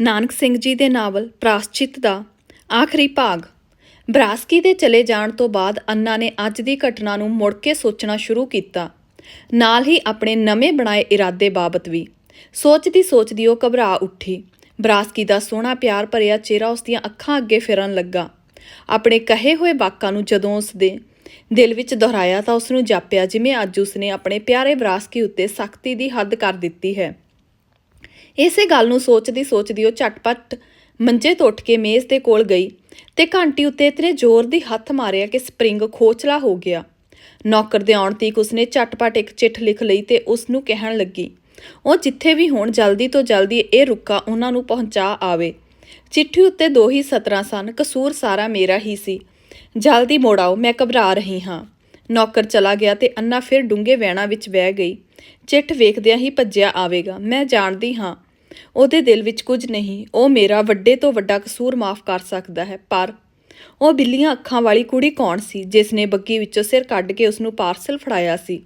ਨਾਨਕ ਸਿੰਘ ਜੀ ਦੇ ਨਾਵਲ ਪ੍ਰਾਸਚਿਤ ਦਾ ਆਖਰੀ ਭਾਗ। ਬਰਾਸਕੀ ਦੇ ਚਲੇ ਜਾਣ ਤੋਂ ਬਾਅਦ ਅੰਨਾ ਨੇ ਅੱਜ ਦੀ ਘਟਨਾ ਨੂੰ ਮੁੜ ਕੇ ਸੋਚਣਾ ਸ਼ੁਰੂ ਕੀਤਾ। ਨਾਲ ਹੀ ਆਪਣੇ ਨਵੇਂ ਬਣਾਏ ਇਰਾਦੇ ਬਾਬਤ ਵੀ। ਸੋਚਦੀ ਸੋਚਦੀ ਉਹ ਘਬਰਾ ਉੱਠੀ। ਬਰਾਸਕੀ ਦਾ ਸੋਹਣਾ ਪਿਆਰ ਭਰਿਆ ਚਿਹਰਾ ਉਸ ਦੀਆਂ ਅੱਖਾਂ ਅੱਗੇ ਫਿਰਨ ਲੱਗਾ। ਆਪਣੇ ਕਹੇ ਹੋਏ ਵਾਕਾਂ ਨੂੰ ਜਦੋਂ ਉਸ ਦੇ ਦਿਲ ਵਿੱਚ ਦੁਹਰਾਇਆ ਤਾਂ ਉਸ ਨੂੰ ਜਾਪਿਆ ਜਿਵੇਂ ਅੱਜ ਉਸ ਨੇ ਆਪਣੇ ਪਿਆਰੇ ਬਰਾਸਕੀ ਉੱਤੇ ਸਖਤੀ ਦੀ ਹੱਦ ਕਰ ਦਿੱਤੀ ਹੈ। ਇਸੇ ਗੱਲ ਨੂੰ ਸੋਚਦੀ ਸੋਚਦੀ ਉਹ ਝਟਪਟ ਮੰਜੇ ਤੋਂ ਉੱਠ ਕੇ ਮੇਜ਼ ਦੇ ਕੋਲ ਗਈ ਤੇ ਘੰਟੀ ਉੱਤੇ ਇਤਨੇ ਜ਼ੋਰ ਦੀ ਹੱਥ ਮਾਰਿਆ ਕਿ ਸਪਰਿੰਗ ਖੋਚਲਾ ਹੋ ਗਿਆ। ਨੌਕਰ ਦੇ ਆਉਣ ਤੀਕ ਉਸਨੇ ਝਟਪਟ ਇੱਕ ਚਿੱਠ ਲਿਖ ਲਈ ਤੇ ਉਸ ਨੂੰ ਕਹਿਣ ਲੱਗੀ, ਉਹ ਜਿੱਥੇ ਵੀ ਹੋਣ, ਜਲਦੀ ਤੋਂ ਜਲਦੀ ਇਹ ਰੁੱਕਾ ਉਹਨਾਂ ਨੂੰ ਪਹੁੰਚਾ ਆਵੇ ਚਿੱਠੀ ਉੱਤੇ ਦੋ ਹੀ ਸਤਰਾਂ ਸਨ, ਕਸੂਰ ਸਾਰਾ ਮੇਰਾ ਹੀ ਸੀ। ਜਲਦੀ ਮੋੜਾਓ ਮੈਂ ਘਬਰਾ ਰਹੀ ਹਾਂ ਨੌਕਰ ਚਲਾ ਗਿਆ ਤੇ ਅੰਨਾ ਫਿਰ ਡੂੰਘੇ ਵਹਿਣਾ ਵਿੱਚ ਬਹਿ ਗਈ। ਚਿੱਠ ਵੇਖਦਿਆਂ ਹੀ ਭੱਜਿਆ ਆਵੇਗਾ। ਮੈਂ ਜਾਣਦੀ ਹਾਂ ਉਹਦੇ ਦਿਲ ਵਿੱਚ ਕੁਝ ਨਹੀਂ। ਉਹ ਮੇਰਾ ਵੱਡੇ ਤੋਂ ਵੱਡਾ ਕਸੂਰ ਮਾਫ ਕਰ ਸਕਦਾ ਹੈ, ਪਰ ਉਹ ਬਿੱਲੀਆਂ ਅੱਖਾਂ ਵਾਲੀ ਕੁੜੀ ਕੌਣ ਸੀ ਜਿਸ ਨੇ ਬੱਗੀ ਵਿੱਚੋਂ ਸਿਰ ਕੱਢ ਕੇ ਉਸ ਨੂੰ ਪਾਰਸਲ ਫੜਾਇਆ ਸੀ?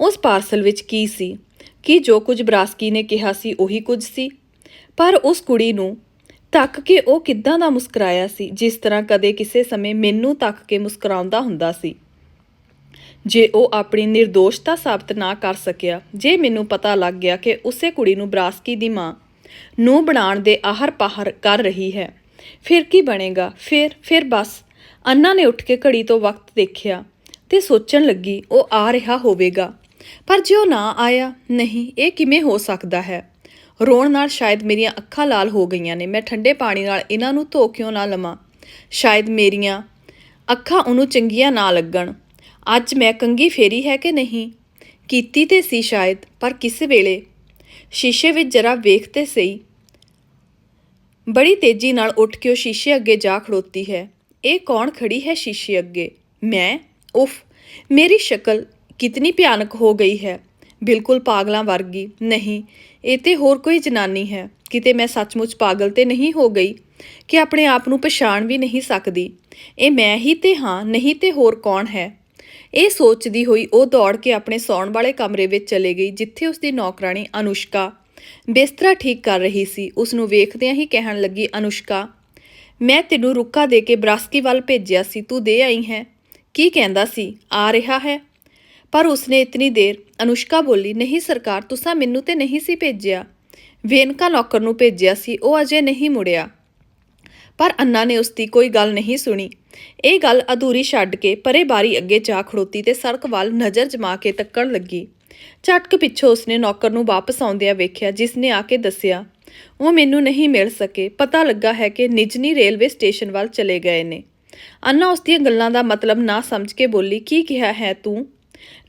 ਉਸ ਪਾਰਸਲ ਵਿੱਚ ਕੀ ਸੀ? ਕੀ ਜੋ ਕੁਝ ਬਰਾਸਕੀ ਨੇ ਕਿਹਾ ਸੀ ਉਹੀ ਕੁਝ ਸੀ? ਪਰ ਉਸ ਕੁੜੀ ਨੂੰ ਤੱਕ ਕੇ ਉਹ ਕਿੱਦਾਂ ਦਾ ਮੁਸਕਰਾਇਆ ਸੀ, ਜਿਸ ਤਰ੍ਹਾਂ ਕਦੇ ਕਿਸੇ ਸਮੇਂ ਮੈਨੂੰ ਤੱਕ ਕੇ ਮੁਸਕਰਾਉਂਦਾ ਹੁੰਦਾ ਸੀ? ਜੇ ਉਹ ਆਪਣੀ નિર્ਦੋਸ਼ਤਾ ਸਾਬਤ ਨਾ ਕਰ ਸਕਿਆ, ਜੇ ਮੈਨੂੰ ਪਤਾ ਲੱਗ ਗਿਆ ਕਿ ਉਸੇ ਕੁੜੀ ਨੂੰ ਬਰਾਸਕੀ ਦੀ ਮਾਂ ਨੂੰ ਬਣਾਉਣ ਦੇ ਆਹਰ ਪਾਹਰ ਕਰ ਰਹੀ ਹੈ। ਫਿਰ ਕੀ ਬਣੇਗਾ? ਫਿਰ ਫਿਰ ਬਸ। ਅੰਨਾ ਨੇ ਉੱਠ ਕੇ ਘੜੀ ਤੋਂ ਵਕਤ ਦੇਖਿਆ ਤੇ ਸੋਚਣ ਲੱਗੀ, ਉਹ ਆ ਰਿਹਾ ਹੋਵੇਗਾ। ਪਰ ਜੇ ਉਹ ਨਾ ਆਇਆ, ਨਹੀਂ, ਇਹ ਕਿਵੇਂ ਹੋ ਸਕਦਾ ਹੈ? ਰੋਣ ਨਾਲ ਸ਼ਾਇਦ ਮੇਰੀਆਂ ਅੱਖਾਂ ਲਾਲ ਹੋ ਗਈਆਂ ਨੇ। ਮੈਂ ਠੰਡੇ ਪਾਣੀ ਨਾਲ ਇਹਨਾਂ ਨੂੰ ਧੋ ਕਿਉਂ ਨਾ ਲਵਾਂ? ਸ਼ਾਇਦ ਮੇਰੀਆਂ ਅੱਖਾਂ ਉਹਨੂੰ ਚੰਗੀਆਂ ਨਾ ਲੱਗਣ। ਅੱਜ ਮੈਂ ਕੰਗੀ ਫੇਰੀ ਹੈ ਕਿ ਨਹੀਂ? ਕੀਤੀ ਤੇ ਸੀ ਸ਼ਾਇਦ, ਪਰ ਕਿਸ ਵੇਲੇ ਸ਼ੀਸ਼ੇ ਵਿੱਚ ਜਰਾ ਵੇਖ ਤੇ ਸਹੀ। ਬੜੀ ਤੇਜ਼ੀ ਨਾਲ ਉੱਠ ਕੇ ਉਹ ਸ਼ੀਸ਼ੇ ਅੱਗੇ ਜਾ ਖੜੋਤੀ ਹੈ। ਇਹ ਕੌਣ ਖੜੀ ਹੈ ਸ਼ੀਸ਼ੇ ਅੱਗੇ? ਮੈਂ? ਉਫ, ਮੇਰੀ ਸ਼ਕਲ ਕਿਤਨੀ ਭਿਆਨਕ ਹੋ ਗਈ ਹੈ। ਬਿਲਕੁਲ ਪਾਗਲਾਂ ਵਰਗੀ। ਨਹੀਂ, ਇਹ ਤੇ ਹੋਰ ਕੋਈ ਜਨਾਨੀ ਹੈ। ਕਿਤੇ ਮੈਂ ਸੱਚਮੁੱਚ ਪਾਗਲ ਤੇ ਨਹੀਂ ਹੋ ਗਈ ਕਿ ਆਪਣੇ ਆਪ ਨੂੰ ਪਛਾਣ ਵੀ ਨਹੀਂ ਸਕਦੀ। ਇਹ ਮੈਂ ਹੀ ਤੇ ਹਾਂ, ਨਹੀਂ ਤੇ ਹੋਰ ਕੌਣ ਹੈ? ਇਹ ਸੋਚਦੀ ਹੋਈ ਉਹ ਦੌੜ ਕੇ ਆਪਣੇ ਸੌਣ ਵਾਲੇ ਕਮਰੇ ਵਿੱਚ ਚਲੇ ਗਈ, ਜਿੱਥੇ ਉਸ ਦੀ ਨੌਕਰਾਨੀ ਅਨੁਸ਼ਕਾ ਬਿਸਤਰਾ ਠੀਕ ਕਰ ਰਹੀ ਸੀ। ਉਸ ਨੂੰ ਵੇਖਦਿਆਂ ਹੀ ਕਹਿਣ ਲੱਗੀ, ਅਨੁਸ਼ਕਾ, ਮੈਂ ਤੈਨੂੰ ਰੁੱਕਾ ਦੇ ਕੇ ਬਰਾਸਕੀ ਵੱਲ ਭੇਜਿਆ ਸੀ, ਤੂੰ ਦੇ ਆਈ ਹੈ। ਕੀ ਕਹਿੰਦਾ ਸੀ? ਆ ਰਿਹਾ ਹੈ। ਪਰ ਉਸਨੇ ਇਤਨੀ ਦੇਰ ਅਨੁਸ਼ਕਾ ਬੋਲੀ, ਨਹੀਂ ਸਰਕਾਰ, ਤੁਸੀਂ ਮੈਨੂੰ ਤੇ ਨਹੀਂ ਸੀ ਭੇਜਿਆ। ਵੇਨਕਾ ਨੌਕਰ ਨੂੰ ਭੇਜਿਆ ਸੀ, ਉਹ ਅਜੇ ਨਹੀਂ ਮੁੜਿਆ। ਪਰ ਅੰਨਾ ਨੇ ਉਸ ਦੀ ਕੋਈ ਗੱਲ ਨਹੀਂ ਸੁਣੀ। ਇਹ ਗੱਲ ਅਧੂਰੀ ਛੱਡ ਕੇ ਪਰੇ ਬਾਰੀ ਅੱਗੇ ਜਾ ਖੜੋਤੀ ਤੇ ਸੜਕ ਵੱਲ ਨਜ਼ਰ ਜਮਾ ਕੇ ਤੱਕਣ ਲੱਗੀ। ਝਟਕ ਪਿੱਛੋਂ ਉਸਨੇ ਨੌਕਰ ਨੂੰ ਵਾਪਸ ਆਉਂਦਿਆਂ ਵੇਖਿਆ, ਜਿਸ ਨੇ ਆ ਕੇ ਦੱਸਿਆ, ਉਹ ਮੈਨੂੰ ਨਹੀਂ ਮਿਲ ਸਕੇ। ਪਤਾ ਲੱਗਾ ਹੈ ਕਿ ਨਿਜਨੀ ਰੇਲਵੇ ਸਟੇਸ਼ਨ ਵੱਲ ਚਲੇ ਗਏ ਨੇ। ਅੰਨਾ ਉਸ ਦੀਆਂ ਗੱਲਾਂ ਦਾ ਮਤਲਬ ਨਾ ਸਮਝ ਕੇ ਬੋਲੀ, ਕੀ ਕਿਹਾ ਹੈ ਤੂੰ?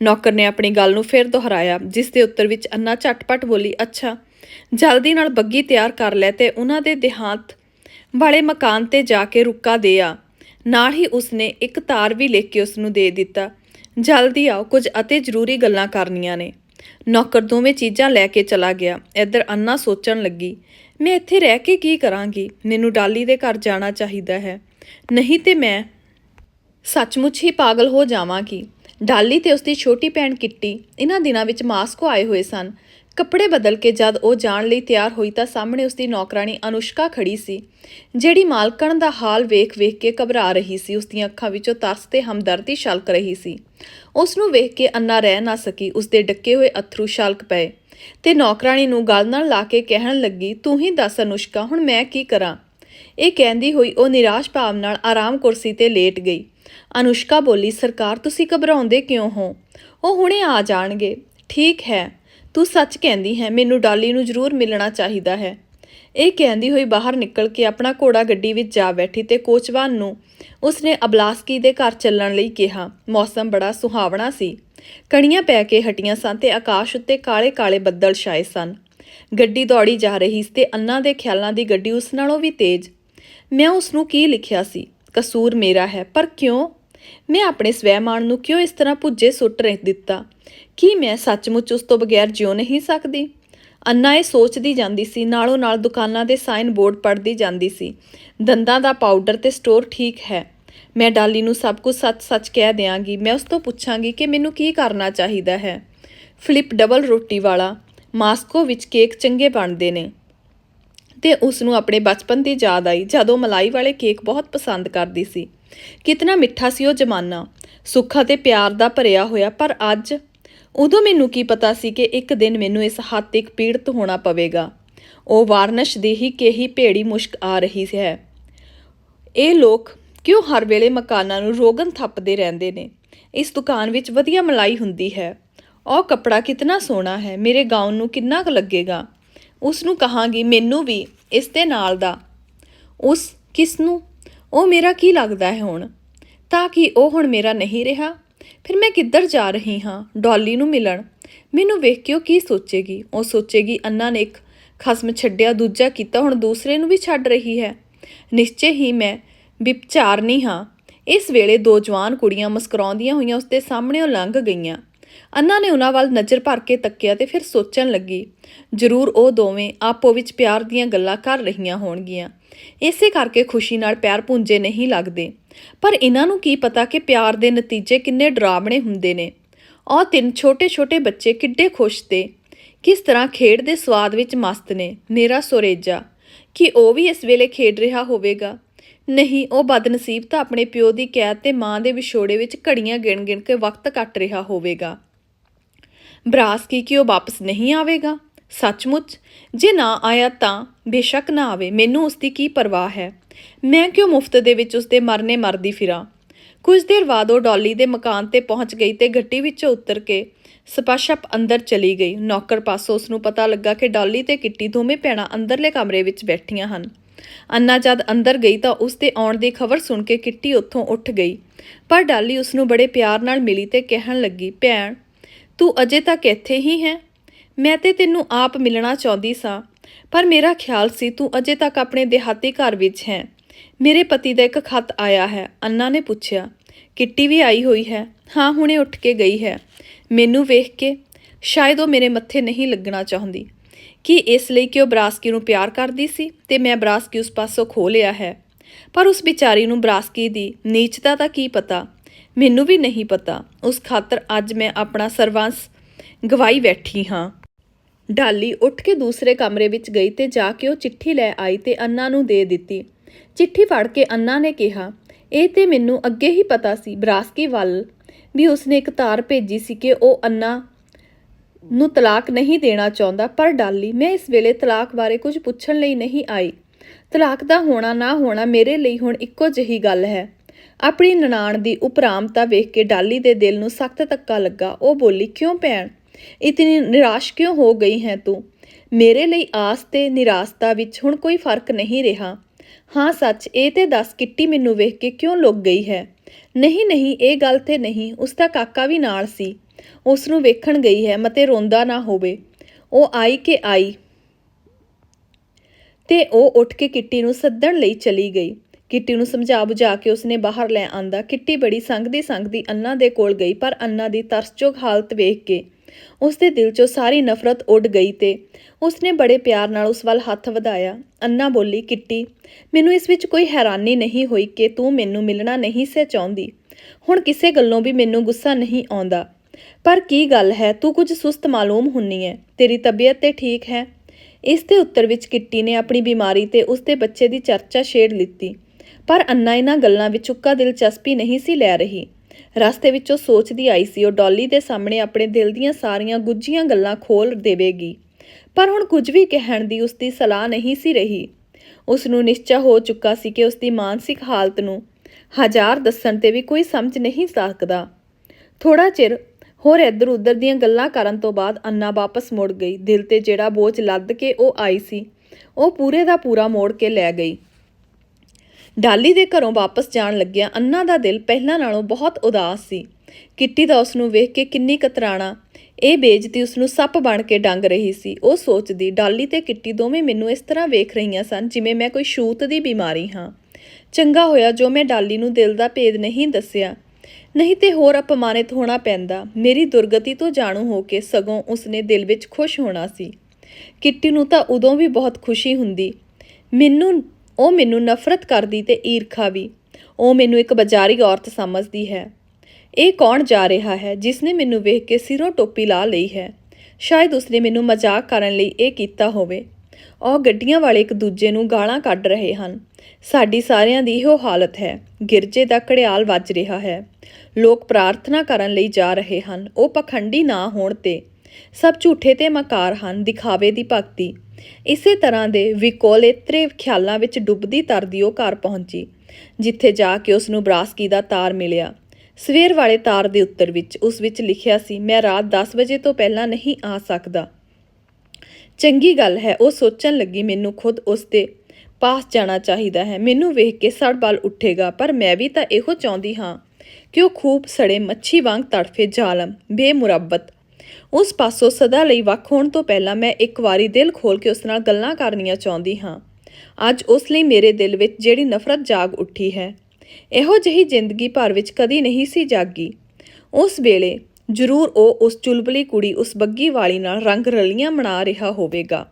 ਨੌਕਰ ਨੇ ਆਪਣੀ ਗੱਲ ਨੂੰ ਫਿਰ ਦੁਹਰਾਇਆ, ਜਿਸ ਦੇ ਉੱਤਰ ਵਿੱਚ ਅੰਨਾ ਝਟਪਟ ਬੋਲੀ, ਅੱਛਾ, ਜਲਦੀ ਨਾਲ ਬੱਗੀ ਤਿਆਰ ਕਰ ਲੈ ਤੇ ਉਹਨਾਂ ਦੇ ਦੇਹਾਂਤ ਵਾਲੇ ਮਕਾਨ ਤੇ ਜਾ ਕੇ ਰੁੱਕਾ ਦੇ ਆ। ਨਾਲ ਹੀ ਉਸਨੇ ਇੱਕ ਤਾਰ ਵੀ ਲਿਖ ਕੇ ਉਸ ਨੂੰ ਦੇ ਦਿੱਤਾ। ਜਲਦੀ ਆਓ, ਕੁਝ ਅਤੇ ਜ਼ਰੂਰੀ ਗੱਲਾਂ ਕਰਨੀਆਂ ਨੇ। ਨੌਕਰ ਦੋਵੇਂ ਚੀਜ਼ਾਂ ਲੈ ਕੇ ਚਲਾ ਗਿਆ। ਇੱਧਰ ਅੰਨਾ ਸੋਚਣ ਲੱਗੀ, ਮੈਂ ਇੱਥੇ ਰਹਿ ਕੇ ਕੀ ਕਰਾਂਗੀ? ਮੈਨੂੰ ਡਾਲੀ ਦੇ ਘਰ ਜਾਣਾ ਚਾਹੀਦਾ ਹੈ। ਨਹੀਂ ਤੇ ਮੈਂ ਸੱਚਮੁੱਚ ਹੀ ਪਾਗਲ ਹੋ ਜਾਵਾਂਗੀ। ਡਾਲੀ ਤੇ ਉਸਦੀ ਛੋਟੀ ਭੈਣ ਕਿੱਟੀ ਇਹਨਾਂ ਦਿਨਾਂ ਵਿੱਚ ਮਾਸਕੋ ਆਏ ਹੋਏ ਸਨ। ਕੱਪੜੇ ਬਦਲ ਕੇ ਜਦ ਉਹ ਜਾਣ ਲਈ ਤਿਆਰ ਹੋਈ ਤਾਂ ਸਾਹਮਣੇ ਉਸਦੀ ਨੌਕਰਾਨੀ ਅਨੁਸ਼ਕਾ ਖੜੀ ਸੀ, ਜਿਹੜੀ ਮਾਲਕਣ ਦਾ ਹਾਲ ਵੇਖ-ਵੇਖ ਕੇ ਘਬਰਾ ਰਹੀ ਸੀ। ਉਸ ਦੀਆਂ ਅੱਖਾਂ ਵਿੱਚੋਂ ਤਰਸ ਤੇ ਹਮਦਰਦੀ ਛਲਕ ਰਹੀ ਸੀ। ਉਸ ਨੂੰ ਵੇਖ ਕੇ ਅੰਨਾ ਰਹਿ ਨਾ ਸਕੀ। ਉਸਦੇ ਡੱਕੇ ਹੋਏ ਅਥਰੂ ਛਲਕ ਪਏ ਤੇ ਨੌਕਰਾਨੀ ਨੂੰ ਗਲ ਨਾਲ ਲਾ ਕੇ ਕਹਿਣ ਲੱਗੀ, ਤੂੰ ਹੀ ਦੱਸ ਅਨੁਸ਼ਕਾ, ਹੁਣ ਮੈਂ ਕੀ ਕਰਾਂ? ਇਹ ਕਹਿੰਦੀ ਹੋਈ ਉਹ ਨਿਰਾਸ਼ ਭਾਵ ਨਾਲ ਆਰਾਮ ਕੁਰਸੀ ਤੇ ਲੇਟ ਗਈ। ਅਨੁਸ਼ਕਾ ਬੋਲੀ, ਸਰਕਾਰ, ਤੁਸੀਂ ਘਬਰਾਉਂਦੇ ਕਿਉਂ ਹੋ? ਉਹ ਹੁਣੇ ਆ ਜਾਣਗੇ। ਠੀਕ ਹੈ। ਤੂੰ ਸੱਚ ਕਹਿੰਦੀ ਹੈ, ਮੈਨੂੰ ਡਾਲੀ ਨੂੰ ਜ਼ਰੂਰ ਮਿਲਣਾ ਚਾਹੀਦਾ ਹੈ। ਇਹ ਕਹਿੰਦੀ ਹੋਈ ਬਾਹਰ ਨਿਕਲ ਕੇ ਆਪਣਾ ਘੋੜਾ ਗੱਡੀ ਵਿੱਚ ਜਾ ਬੈਠੀ ਤੇ ਕੋਚਵਾਨ ਨੂੰ ਉਸਨੇ ਅਬਲਾਸਕੀ ਦੇ ਘਰ ਚੱਲਣ ਲਈ ਕਿਹਾ। ਮੌਸਮ ਬੜਾ ਸੁਹਾਵਣਾ ਸੀ। ਕਣੀਆਂ ਪੈ ਕੇ ਹਟੀਆਂ ਸਨ ਤੇ ਆਕਾਸ਼ ਉੱਤੇ ਕਾਲੇ-ਕਾਲੇ ਬੱਦਲ ਛਾਏ ਸਨ। ਗੱਡੀ ਦੌੜੀ ਜਾ ਰਹੀ ਸੀ ਤੇ ਅੰਨਾ ਦੇ ਖਿਆਲਾਂ ਦੀ ਗੱਡੀ ਉਸ ਨਾਲੋਂ ਵੀ ਤੇਜ਼। ਮੈਂ ਉਸ ਨੂੰ ਕੀ ਲਿਖਿਆ ਸੀ? ਕਸੂਰ ਮੇਰਾ ਹੈ, ਪਰ ਕਿਉਂ? ਮੈਂ ਆਪਣੇ ਸਵੈਮਾਨ ਨੂੰ ਕਿਉਂ ਇਸ ਤਰ੍ਹਾਂ ਭੁੱਜੇ ਸੁੱਟ ਰਹਿ ਦਿੱਤਾ? ਕੀ ਮੈਂ ਸੱਚਮੁੱਚ ਉਸ ਤੋਂ ਬਗੈਰ ਜਿਉ ਨਹੀਂ ਸਕਦੀ? ਅੰਨਾ ਇਹ ਸੋਚਦੀ ਜਾਂਦੀ ਸੀ, ਨਾਲੋਂ ਨਾਲ ਦੁਕਾਨਾਂ ਦੇ ਸਾਈਨ ਬੋਰਡ ਪੜ੍ਹਦੀ ਜਾਂਦੀ ਸੀ, ਦੰਦਾਂ ਦਾ ਪਾਊਡਰ ਤੇ ਸਟੋਰ ਠੀਕ ਹੈ। ਮੈਂ ਡਾਲੀ ਨੂੰ ਸਭ ਕੁਝ ਸੱਚ-ਸੱਚ ਕਹਿ ਦਿਆਂਗੀ, ਮੈਂ ਉਸ ਤੋਂ ਪੁੱਛਾਂਗੀ ਕਿ ਮੈਨੂੰ ਕੀ ਕਰਨਾ ਚਾਹੀਦਾ ਹੈ। ਫਲਿਪ ਡਬਲ ਰੋਟੀ ਵਾਲਾ, ਮਾਸਕੋ ਵਿੱਚ ਕੇਕ ਚੰਗੇ ਬਣਦੇ ਨੇ। ਤੇ ਉਸ ਨੂੰ ਆਪਣੇ ਬਚਪਨ ਦੀ ਯਾਦ ਆਈ, ਜਦੋਂ ਮਲਾਈ ਵਾਲੇ ਕੇਕ ਬਹੁਤ ਪਸੰਦ ਕਰਦੀ ਸੀ। ਕਿਤਨਾ ਮਿੱਠਾ ਸੀ ਉਹ ਜ਼ਮਾਨਾ, ਸੁੱਖ ਅਤੇ ਪਿਆਰ ਦਾ ਭਰਿਆ ਹੋਇਆ, ਪਰ ਅੱਜ ਉਦੋਂ ਮੈਨੂੰ ਕੀ ਪਤਾ ਸੀ ਕਿ ਇੱਕ ਦਿਨ ਮੈਨੂੰ ਇਸ ਹੱਥ ਤੱਕ ਪੀੜਤ ਹੋਣਾ ਪਵੇਗਾ। ਉਹ ਵਾਰਨਸ਼ ਦੀ ਹੀ ਕਿਹੀ ਭੇੜੀ ਮੁਸ਼ਕ ਆ ਰਹੀ ਹੈ। ਇਹ ਲੋਕ ਕਿਉਂ ਹਰ ਵੇਲੇ ਮਕਾਨਾਂ ਨੂੰ ਰੋਗਨ ਥੱਪਦੇ ਰਹਿੰਦੇ ਨੇ? ਇਸ ਦੁਕਾਨ ਵਿੱਚ ਵਧੀਆ ਮਲਾਈ ਹੁੰਦੀ ਹੈ। ਉਹ ਕੱਪੜਾ ਕਿਤਨਾ ਸੋਹਣਾ ਹੈ, ਮੇਰੇ ਗਾਊਨ ਨੂੰ ਕਿੰਨਾ ਕੁ ਲੱਗੇਗਾ? ਉਸ ਨੂੰ ਕਹਾਂਗੀ, ਮੈਨੂੰ ਵੀ, ਇਸ ਦੇ ਨਾਲ ਦਾ। ਉਸ ਕਿਸ ਨੂੰ? ਉਹ ਮੇਰਾ ਕੀ ਲੱਗਦਾ ਹੈ ਹੁਣ? ਤਾਂ ਕਿ ਉਹ ਹੁਣ ਮੇਰਾ ਨਹੀਂ ਰਿਹਾ? ਫਿਰ ਮੈਂ ਕਿੱਧਰ ਜਾ ਰਹੀ ਹਾਂ? ਡੌਲੀ ਨੂੰ ਮਿਲਣ। ਮੈਨੂੰ ਵੇਖ ਕੇ ਉਹ ਕੀ ਸੋਚੇਗੀ? ਉਹ ਸੋਚੇਗੀ, ਅੰਨਾ ਨੇ ਇੱਕ ਖਸਮ ਛੱਡਿਆ, ਦੂਜਾ ਕੀਤਾ, ਹੁਣ ਦੂਸਰੇ ਨੂੰ ਵੀ ਛੱਡ ਰਹੀ ਹੈ। ਨਿਸ਼ਚੈ ਹੀ ਮੈਂ ਵਿਚਾਰਨੀ ਹਾਂ। ਇਸ ਵੇਲੇ ਦੋ ਜਵਾਨ ਕੁੜੀਆਂ ਮੁਸਕਰਾਉਂਦੀਆਂ ਹੋਈਆਂ ਉਸਦੇ ਉਹ ਲੰਘ ਗਈਆਂ। ਅੰਨਾ ਨੇ ਉਹਨਾਂ ਵੱਲ ਨਜ਼ਰ ਭਰ ਕੇ ਤੱਕਿਆ ਤੇ ਫਿਰ ਸੋਚਣ ਲੱਗੀ, ਜ਼ਰੂਰ ਉਹ ਦੋਵੇਂ ਆਪੋ ਵਿੱਚ ਪਿਆਰ ਦੀਆਂ ਗੱਲਾਂ ਕਰ ਰਹੀਆਂ ਹੋਣਗੀਆਂ। ਇਸੇ ਕਰਕੇ ਖੁਸ਼ੀ ਨਾਲ ਪਿਆਰ ਪੁੰਜੇ ਨਹੀਂ ਲੱਗਦੇ। ਪਰ ਇਹਨਾਂ ਨੂੰ ਕੀ ਪਤਾ ਕਿ ਪਿਆਰ ਦੇ ਨਤੀਜੇ ਕਿੰਨੇ ਡਰਾਵਣੇ ਹੁੰਦੇ ਨੇ। ਉਹ ਤਿੰਨ ਛੋਟੇ-ਛੋਟੇ ਬੱਚੇ ਕਿੱਡੇ ਖੁਸ਼ ਤੇ ਕਿਸ ਤਰ੍ਹਾਂ ਖੇਡ ਦੇ ਸਵਾਦ ਵਿੱਚ ਮਸਤ ਨੇ, ਮੇਰਾ ਸੋਰੇਜਾ। ਕਿ ਉਹ ਵੀ ਇਸ ਵੇਲੇ ਖੇਡ ਰਿਹਾ ਹੋਵੇਗਾ? ਨਹੀਂ, ਉਹ ਬਦਨਸੀਬ ਤਾਂ ਆਪਣੇ ਪਿਓ ਦੀ ਕੈਦ ਤੇ ਮਾਂ ਦੇ ਵਿਛੋੜੇ ਵਿੱਚ ਘੜੀਆਂ ਗਿਣ-ਗਿਣ ਕੇ ਵਕਤ ਕੱਟ ਰਿਹਾ ਹੋਵੇਗਾ। ਬਰਾਸ ਕੀ ਕਿ ਉਹ ਵਾਪਸ ਨਹੀਂ ਆਵੇਗਾ? ਸੱਚਮੁੱਚ, ਜੇ ਨਾ ਆਇਆ ਤਾਂ ਬੇਸ਼ੱਕ ਨਾ ਆਵੇ। ਮੈਨੂੰ ਉਸ ਦੀ ਕੀ ਪਰਵਾਹ ਹੈ? ਮੈਂ ਕਿਉਂ ਮੁਫਤ ਦੇ ਵਿੱਚ ਉਸ ਦੇ ਮਰਨੇ ਮਰਦੀ ਫਿਰਾਂ? ਕੁਝ ਦੇਰ ਬਾਅਦ ਉਹ ਡੌਲੀ ਦੇ ਮਕਾਨ ਤੇ ਪਹੁੰਚ ਗਈ ਤੇ ਗੱਡੀ ਵਿੱਚੋਂ ਉਤਰ ਕੇ ਸਪਾਸ਼ਪ ਅੰਦਰ ਚਲੀ ਗਈ। ਨੌਕਰ ਪਾਸੋਂ ਉਸ ਨੂੰ ਪਤਾ ਲੱਗਾ ਕਿ ਡੌਲੀ ਤੇ ਕਿੱਟੀ ਦੋਵੇਂ ਭੈਣਾਂ ਅੰਦਰਲੇ ਕਮਰੇ ਵਿੱਚ ਬੈਠੀਆਂ ਹਨ। ਅੰਨਾ ਜਦ ਅੰਦਰ ਗਈ ਤਾਂ ਉਸ ਦੇ ਆਉਣ ਦੀ ਖਬਰ ਸੁਣ ਕੇ ਕਿੱਟੀ ਉੱਥੋਂ ਉੱਠ ਗਈ। ਪਰ ਡਾਲੀ ਉਸ ਨੂੰ ਬੜੇ ਪਿਆਰ ਨਾਲ ਮਿਲੀ ਤੇ ਕਹਿਣ ਲੱਗੀ, ਭੈਣ ਤੂੰ ਅਜੇ ਤੱਕ ਇੱਥੇ ਹੀ ਹੈ। ਮੈਂ ਤੇ ਤੈਨੂੰ ਆਪ ਮਿਲਣਾ ਚਾਹੁੰਦੀ ਸਾਂ, ਪਰ ਮੇਰਾ ਖਿਆਲ ਸੀ ਤੂੰ ਅਜੇ ਤੱਕ ਆਪਣੇ ਦਿਹਾਤੀ ਘਰ ਵਿੱਚ ਹੈ। ਮੇਰੇ ਪਤੀ ਦਾ ਇੱਕ ਖੱਤ ਆਇਆ ਹੈ, ਅੰਨਾ ਨੇ ਪੁੱਛਿਆ। ਕਿੱਟੀ ਵੀ ਆਈ ਹੋਈ ਹੈ? ਹਾਂ, ਹੁਣੇ ਉੱਠ ਕੇ ਗਈ ਹੈ। ਮੈਨੂੰ ਵੇਖ ਕੇ ਸ਼ਾਇਦ ਉਹ ਮੇਰੇ ਮੱਥੇ ਨਹੀਂ ਲੱਗਣਾ ਚਾਹੁੰਦੀ। ਕਿ ਇਸ ਲਈ ਕਿ ਉਹ ਬਰਾਸਕੀ ਨੂੰ ਪਿਆਰ ਕਰਦੀ ਸੀ ਤੇ ਮੈਂ ਬਰਾਸਕੀ ਉਸ ਪਾਸੋਂ ਖੋ ਲਿਆ ਹੈ? ਪਰ ਉਸ ਵਿਚਾਰੀ ਨੂੰ ਬਰਾਸਕੀ ਦੀ ਨੀਚਤਾ ਦਾ ਕੀ ਪਤਾ? ਮੈਨੂੰ ਵੀ ਨਹੀਂ ਪਤਾ। ਉਸ ਖਾਤਰ ਅੱਜ ਮੈਂ ਆਪਣਾ ਸਰਵੰਸ ਗਵਾਈ ਬੈਠੀ ਹਾਂ। ਡਾਲੀ ਉੱਠ ਕੇ ਦੂਸਰੇ ਕਮਰੇ ਵਿੱਚ ਗਈ ਤੇ ਜਾ ਕੇ ਉਹ ਚਿੱਠੀ ਲੈ ਆਈ ਤੇ ਅੰਨਾ ਨੂੰ ਦੇ ਦਿੱਤੀ। ਚਿੱਠੀ ਫੜ ਕੇ ਅੰਨਾ ਨੇ ਕਿਹਾ, ਇਹ ਤੇ ਮੈਨੂੰ ਅੱਗੇ ਹੀ ਪਤਾ ਸੀ ਬਰਾਸਕੀ ਵੱਲ ਵੀ ਉਸਨੇ ਇੱਕ ਤਾਰ ਭੇਜੀ ਸੀ ਕਿ ਉਹ ਅੰਨਾ ਨੂੰ ਤਲਾਕ ਨਹੀਂ ਦੇਣਾ ਚਾਹੁੰਦਾ, ਪਰ ਡਾਲੀ, ਮੈਂ ਇਸ ਵੇਲੇ ਤਲਾਕ ਬਾਰੇ ਕੁਝ ਪੁੱਛਣ ਲਈ ਨਹੀਂ ਆਈ। ਤਲਾਕ ਦਾ ਹੋਣਾ ਨਾ ਹੋਣਾ ਮੇਰੇ ਲਈ ਹੁਣ ਇੱਕੋ ਜਿਹੀ ਗੱਲ ਹੈ। ਆਪਣੀ ਨਨਾਣ ਦੀ ਉਪਰਾਮਤਾ ਵੇਖ ਕੇ ਡਾਲੀ ਦੇ ਦਿਲ ਨੂੰ ਸਖਤ ਧੱਕਾ ਲੱਗਾ। ਉਹ ਬੋਲੀ, ਕਿਉਂ ਭੈਣ? ਇਤਨੀ ਨਿਰਾਸ਼ ਕਿਉਂ ਹੋ ਗਈ ਹੈ ਤੂੰ? ਮੇਰੇ ਲਈ ਆਸ ਤੇ ਨਿਰਾਸ਼ਤਾ ਵਿੱਚ ਹੁਣ ਕੋਈ ਫ਼ਰਕ ਨਹੀਂ ਰਿਹਾ। ਹਾਂ, ਸੱਚ, ਇਹ ਤੇ ਦੱਸ ਕਿੱਟੀ ਮੈਨੂੰ ਵੇਖ ਕੇ ਕਿਉਂ ਲੁੱਕ ਗਈ ਹੈ? ਨਹੀਂ ਨਹੀਂ, ਇਹ ਗੱਲ ਤੇ ਨਹੀਂ, ਉਸ ਦਾ ਕਾਕਾ ਵੀ ਨਾਲ ਸੀ। ਉਸ ਨੂੰ ਵੇਖਣ ਗਈ ਹੈ, ਮਤੇ ਰੋਂਦਾ ਨਾ ਹੋਵੇ। ਉਹ ਆਈ ਕਿ ਆਈ? ਤੇ ਉਹ ਉੱਠ ਕੇ ਕਿੱਟੀ ਨੂੰ ਸੱਦਣ ਲਈ ਚਲੀ ਗਈ। ਕਿੱਟੀ ਨੂੰ ਸਮਝਾ ਬੁਝਾ ਕੇ ਉਸਨੇ ਬਾਹਰ ਲੈ ਆਂਦਾ। ਕਿੱਟੀ ਬੜੀ ਸੰਗਦੀ ਸੰਗਦੀ ਅੰਨਾ ਦੇ ਕੋਲ ਗਈ, ਪਰ ਅੰਨਾ ਦੀ ਤਰਸਯੋਗ ਹਾਲਤ ਵੇਖ ਕੇ ਉਸਦੇ ਦਿਲ 'ਚੋਂ ਸਾਰੀ ਨਫ਼ਰਤ ਉੱਡ ਗਈ ਤੇ ਉਸਨੇ ਬੜੇ ਪਿਆਰ ਨਾਲ ਉਸ ਵੱਲ ਹੱਥ ਵਧਾਇਆ। ਅੰਨਾ ਬੋਲੀ, ਕਿੱਟੀ, ਮੈਨੂੰ ਇਸ ਵਿੱਚ ਕੋਈ ਹੈਰਾਨੀ ਨਹੀਂ ਹੋਈ ਕਿ ਤੂੰ ਮੈਨੂੰ ਮਿਲਣਾ ਨਹੀਂ ਸੀ ਚਾਹੁੰਦੀ। ਹੁਣ ਕਿਸੇ ਗੱਲੋਂ ਵੀ ਮੈਨੂੰ ਗੁੱਸਾ ਨਹੀਂ ਆਉਂਦਾ। ਪਰ ਕੀ ਗੱਲ ਹੈ? ਤੂੰ ਕੁਝ ਸੁਸਤ ਮਾਲੂਮ ਹੁੰਨੀ ਹੈ ਤੇਰੀ ਤਬੀਅਤ ਤੇ ਠੀਕ ਹੈ? ਇਸ ਦੇ ਉੱਤਰ ਵਿੱਚ ਕਿੱਟੀ ਨੇ ਆਪਣੀ ਬਿਮਾਰੀ ਤੇ ਉਸ ਦੇ ਬੱਚੇ ਦੀ ਚਰਚਾ ਛੇੜ ਲਿੱਤੀ। ਪਰ ਅੰਨਾ ਇਹਨਾਂ ਗੱਲਾਂ ਵਿੱਚ ਉੱਕਾ ਦਿਲਚਸਪੀ ਨਹੀਂ ਸੀ ਲੈ ਰਹੀ। ਰਸਤੇ ਵਿੱਚੋਂ ਸੋਚਦੀ ਆਈ ਸੀ, ਉਹ ਡੌਲੀ ਦੇ ਸਾਹਮਣੇ ਆਪਣੇ ਦਿਲ ਦੀਆਂ ਸਾਰੀਆਂ ਗੁੱਝੀਆਂ ਗੱਲਾਂ ਖੋਲ ਦੇਵੇਗੀ। ਪਰ ਹੁਣ ਕੁਝ ਵੀ ਕਹਿਣ ਦੀ ਉਸ ਦੀ ਸਲਾਹ ਨਹੀਂ ਸੀ ਰਹੀ। ਉਸ ਨੂੰ ਨਿਸ਼ਚਾ ਹੋ ਚੁੱਕਾ ਸੀ ਕਿ ਉਸ ਦੀ ਮਾਨਸਿਕ ਹਾਲਤ ਨੂੰ ਹਜ਼ਾਰ ਦੱਸਣ ਤੇ ਵੀ ਕੋਈ ਸਮਝ ਨਹੀਂ ਸਕਦਾ। ਥੋੜਾ ਚਿਰ ਹੋਰ ਇੱਧਰ ਉੱਧਰ ਦੀਆਂ ਗੱਲਾਂ ਕਰਨ ਤੋਂ ਬਾਅਦ ਅੰਨਾ ਵਾਪਸ ਮੁੜ ਗਈ। ਦਿਲ ਤੇ ਜਿਹੜਾ ਬੋਝ ਲੱਦ ਕੇ ਉਹ ਆਈ ਸੀ, ਉਹ ਪੂਰੇ ਦਾ ਪੂਰਾ ਮੋੜ ਕੇ ਲੈ ਗਈ। ਡਾਲੀ ਦੇ ਘਰੋਂ ਵਾਪਸ ਜਾਣ ਲੱਗਿਆ ਅੰਨਾ ਦਾ ਦਿਲ ਪਹਿਲਾਂ ਨਾਲੋਂ ਬਹੁਤ ਉਦਾਸ ਸੀ। ਕਿੱਟੀ ਦਾ ਉਸ ਨੂੰ ਵੇਖ ਕੇ ਕਿੰਨੀ ਕਤਰਾਣਾ, ਇਹ ਬੇਇੱਜ਼ਤੀ ਉਸ ਨੂੰ ਸੱਪ ਬਣ ਕੇ ਡੰਗ ਰਹੀ ਸੀ। ਉਹ ਸੋਚਦੀ, ਡਾਲੀ ਤੇ ਕਿੱਟੀ ਦੋਵੇਂ ਮੈਨੂੰ ਇਸ ਤਰ੍ਹਾਂ ਵੇਖ ਰਹੀਆਂ ਸਨ ਜਿਵੇਂ ਮੈਂ ਕੋਈ ਛੂਤ ਦੀ ਬਿਮਾਰੀ ਹਾਂ। ਚੰਗਾ ਹੋਇਆ ਜੋ ਮੈਂ ਡਾਲੀ ਨੂੰ ਦਿਲ ਦਾ ਭੇਦ ਨਹੀਂ ਦੱਸਿਆ। ਨਹੀਂ ਤੇ ਹੋਰ ਅਪਮਾਨਿਤ ਹੋਣਾ ਪੈਂਦਾ। ਮੇਰੀ ਦੁਰਗਤੀ ਤੋਂ ਜਾਣੂ ਹੋ ਕੇ ਸਗੋਂ ਉਸਨੇ ਦਿਲ ਵਿੱਚ ਖੁਸ਼ ਹੋਣਾ ਸੀ। ਕਿੱਟੀ ਨੂੰ ਤਾਂ ਉਦੋਂ ਵੀ ਬਹੁਤ ਖੁਸ਼ੀ ਹੁੰਦੀ। ਮੈਨੂੰ ਉਹ ਮੈਨੂੰ ਨਫ਼ਰਤ ਕਰਦੀ ਤੇ ਈਰਖਾ ਵੀ। ਉਹ ਮੈਨੂੰ ਇੱਕ ਬਾਜ਼ਾਰੀ ਔਰਤ ਸਮਝਦੀ ਹੈ। ਇਹ ਕੌਣ ਜਾ ਰਿਹਾ ਹੈ ਜਿਸ ਨੇ ਮੈਨੂੰ ਵੇਖ ਕੇ ਸਿਰੋਂ ਟੋਪੀ ਲਾ ਲਈ ਹੈ? ਸ਼ਾਇਦ ਉਸਨੇ ਮੈਨੂੰ ਮਜ਼ਾਕ ਕਰਨ ਲਈ ਇਹ ਕੀਤਾ ਹੋਵੇ। ਉਹ ਗੱਡੀਆਂ ਵਾਲੇ ਇੱਕ ਦੂਜੇ ਨੂੰ ਗਾਲਾਂ ਕੱਢ ਰਹੇ ਹਨ। ਸਾਡੀ ਸਾਰਿਆਂ ਦੀ ਇਹੋ ਹਾਲਤ ਹੈ। ਗਿਰਜੇ ਦਾ ਘੜਿਆਲ ਵੱਜ ਰਿਹਾ ਹੈ। ਲੋਕ ਪ੍ਰਾਰਥਨਾ ਕਰਨ ਲਈ ਜਾ ਰਹੇ ਹਨ। ਉਹ ਪਖੰਡੀ ਨਾ ਹੋਣ ਤੇ ਸਭ ਝੂਠੇ ਤੇ ਮਕਾਰ ਹਨ। ਦਿਖਾਵੇ ਦੀ ਭਗਤੀ। ਇਸੇ ਤਰ੍ਹਾਂ ਦੇ ਵਿਕੋਲੇਤਰੇ ਖਿਆਲਾਂ ਵਿੱਚ ਡੁੱਬਦੀ ਤਰਦੀ ਉਹ ਘਰ ਪਹੁੰਚੀ, ਜਿੱਥੇ ਜਾ ਕੇ ਉਸ ਨੂੰ ਬਰਾਸਕੀ ਦਾ ਤਾਰ ਮਿਲਿਆ। ਸਵੇਰ ਵਾਲੇ ਤਾਰ ਦੇ ਉੱਤਰ ਵਿੱਚ ਉਸ ਵਿੱਚ ਲਿਖਿਆ ਸੀ, ਮੈਂ ਰਾਤ 10 ਵਜੇ ਤੋਂ ਪਹਿਲਾਂ ਨਹੀਂ ਆ ਸਕਦਾ। ਚੰਗੀ ਗੱਲ ਹੈ, ਉਹ ਸੋਚਣ ਲੱਗੀ, ਮੈਨੂੰ ਖੁਦ ਉਸ ਦੇ ਪਾਸ ਜਾਣਾ ਚਾਹੀਦਾ ਹੈ। ਮੈਨੂੰ ਵੇਖ ਕੇ ਸੜ ਬਲ ਉੱਠੇਗਾ, ਪਰ ਮੈਂ ਵੀ ਤਾਂ ਇਹੋ ਚਾਹੁੰਦੀ ਹਾਂ ਕਿ ਉਹ ਖੂਬ ਸੜੇ ਮੱਛੀ ਵਾਂਗ ਤੜਫੇ ਜ਼ਾਲਮ, ਬੇਮੁਰੱਬਤ ਉਸ ਪਾਸੋਂ ਸਦਾ ਲਈ ਵੱਖ ਹੋਣ ਤੋਂ ਪਹਿਲਾਂ ਮੈਂ ਇੱਕ ਵਾਰੀ ਦਿਲ ਖੋਲ ਕੇ ਉਸ ਨਾਲ ਗੱਲਾਂ ਕਰਨੀਆਂ ਚਾਹੁੰਦੀ ਹਾਂ। ਅੱਜ ਉਸ ਲਈ ਮੇਰੇ ਦਿਲ ਵਿੱਚ ਜਿਹੜੀ ਨਫ਼ਰਤ ਜਾਗ ਉੱਠੀ ਹੈ। ਇਹੋ ਜਿਹੀ ਜ਼ਿੰਦਗੀ ਭਰ ਵਿੱਚ ਕਦੀ ਨਹੀਂ ਸੀ ਜਾਗੀ। ਉਸ ਵੇਲੇ ਜ਼ਰੂਰ ਉਹ ਉਸ ਚੁਲਬਲੀ ਕੁੜੀ ਉਸ ਬੱਗੀ ਵਾਲੀ ਨਾਲ ਰੰਗ ਰਲੀਆਂ ਮਨਾ ਰਿਹਾ ਹੋਵੇਗਾ।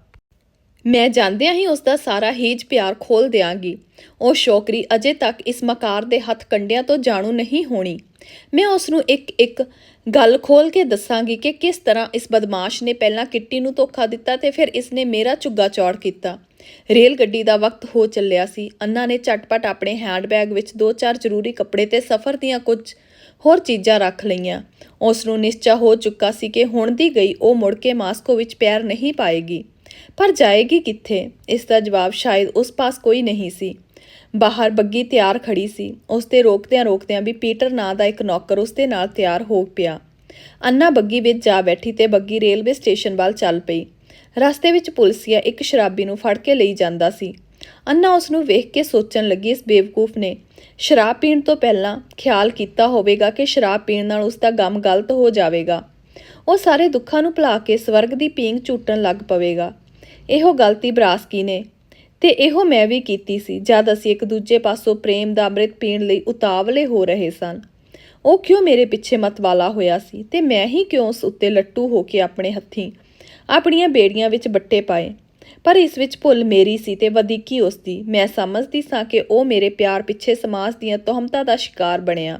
ਮੈਂ ਜਾਂਦਿਆਂ ਹੀ ਉਸ ਦਾ ਸਾਰਾ ਹੀਜ ਪਿਆਰ ਖੋਲ ਦਿਆਂਗੀ। ਉਹ ਸ਼ੋਕਰੀ ਅਜੇ ਤੱਕ ਇਸ ਮਕਾਰ ਦੇ ਹੱਥ ਕੰਡਿਆਂ ਤੋਂ ਜਾਣੂ ਨਹੀਂ ਹੋਣੀ। ਮੈਂ ਉਸ ਨੂੰ ਇੱਕ ਇੱਕ ਗੱਲ ਖੋਲ ਕੇ ਦੱਸਾਂਗੀ ਕਿ ਕਿਸ ਤਰ੍ਹਾਂ ਇਸ ਬਦਮਾਸ਼ ਨੇ ਪਹਿਲਾਂ ਕਿੱਟੀ ਨੂੰ ਧੋਖਾ ਦਿੱਤਾ ਤੇ ਫਿਰ ਇਸ ਨੇ ਮੇਰਾ ਚੁੱਗਾ ਚੌੜ ਕੀਤਾ। ਰੇਲ ਗੱਡੀ ਦਾ ਵਕਤ ਹੋ ਚੱਲਿਆ ਸੀ। ਅੰਨਾ ਨੇ ਝਟਪਟ ਆਪਣੇ ਹੈਂਡਬੈਗ ਵਿੱਚ ਦੋ ਚਾਰ ਜ਼ਰੂਰੀ ਕੱਪੜੇ ਤੇ ਸਫ਼ਰ ਦੀਆਂ ਕੁਝ ਹੋਰ ਚੀਜ਼ਾਂ ਰੱਖ ਲਈਆਂ। ਉਸ ਨੂੰ ਨਿਸ਼ਚਾ ਹੋ ਚੁੱਕਾ ਸੀ ਕਿ ਹੁਣ ਦੀ ਗਈ ਉਹ ਮੁੜ ਕੇ ਮਾਸਕੋ ਵਿੱਚ ਪੈਰ ਨਹੀਂ ਪਾਏਗੀ। ਪਰ ਜਾਏਗੀ ਕਿੱਥੇ? ਇਸ ਦਾ ਜਵਾਬ ਸ਼ਾਇਦ ਉਸ ਪਾਸ ਕੋਈ ਨਹੀਂ ਸੀ। ਬਾਹਰ ਬੱਗੀ ਤਿਆਰ ਖੜੀ ਸੀ। ਉਸ ਤੇ ਰੋਕਦਿਆਂ ਰੋਕਦਿਆਂ ਵੀ ਪੀਟਰ ਨਾਂ ਦਾ ਇੱਕ ਨੌਕਰ ਉਸ ਦੇ ਨਾਲ ਤਿਆਰ ਹੋ ਪਿਆ। ਅੰਨਾ ਬੱਗੀ ਵਿੱਚ ਜਾ ਬੈਠੀ ਤੇ ਬੱਗੀ ਰੇਲਵੇ ਸਟੇਸ਼ਨ ਵੱਲ ਚੱਲ ਪਈ। ਰਸਤੇ ਵਿੱਚ ਪੁਲਸੀਆ ਇੱਕ ਸ਼ਰਾਬੀ ਨੂੰ ਫੜ ਕੇ ਲਈ ਜਾਂਦਾ ਸੀ। ਅੰਨਾ ਉਸ ਨੂੰ ਵੇਖ ਕੇ ਸੋਚਣ ਲੱਗੀ ਇਸ ਬੇਵਕੂਫ ਨੇ। ਸ਼ਰਾਬ ਪੀਣ ਤੋਂ ਪਹਿਲਾਂ ਖਿਆਲ ਕੀਤਾ ਹੋਵੇਗਾ ਕਿ ਸ਼ਰਾਬ ਪੀਣ ਨਾਲ ਉਸ ਦਾ ਗਮ ਗਲਤ ਹੋ ਜਾਵੇਗਾ। ਉਹ ਸਾਰੇ ਦੁੱਖਾਂ ਨੂੰ ਭੁਲਾ ਕੇ ਸਵਰਗ ਦੀ ਪੀਂਗ ਝੂਟਣ ਲੱਗ ਪਵੇਗਾ। ਇਹੋ ਗਲਤੀ ਬਰਾਸਕੀ ਨੇ? ਤੇ ਇਹੋ ਮੈਂ ਵੀ ਕੀਤੀ ਸੀ, ਜਦ ਅਸੀਂ ਇੱਕ ਦੂਜੇ ਪਾਸੋਂ ਪ੍ਰੇਮ ਦਾ ਅੰਮ੍ਰਿਤ ਪੀਣ ਲਈ ਉਤਾਵਲੇ ਹੋ ਰਹੇ ਸਨ। ਉਹ ਕਿਉਂ ਮੇਰੇ ਪਿੱਛੇ ਮਤਵਾਲਾ ਹੋਇਆ ਸੀ? ਤੇ ਮੈਂ ਹੀ ਕਿਉਂ ਉਸ ਉੱਤੇ ਲੱਟੂ ਹੋ ਕੇ ਆਪਣੇ ਹੱਥੀਂ ਆਪਣੀਆਂ ਬੇੜੀਆਂ ਵਿੱਚ ਬੱਟੇ ਪਾਏ? ਪਰ ਇਸ ਵਿੱਚ ਭੁੱਲ ਮੇਰੀ ਸੀ ਤੇ ਵਧੀਕੀ ਉਸ ਦੀ? ਮੈਂ ਸਮਝਦੀ ਸਾਂ ਕਿ ਉਹ ਮੇਰੇ ਪਿਆਰ ਪਿੱਛੇ ਸਮਾਜ ਦੀਆਂ ਤੋਹਮਤਾਂ ਦਾ ਸ਼ਿਕਾਰ ਬਣਿਆ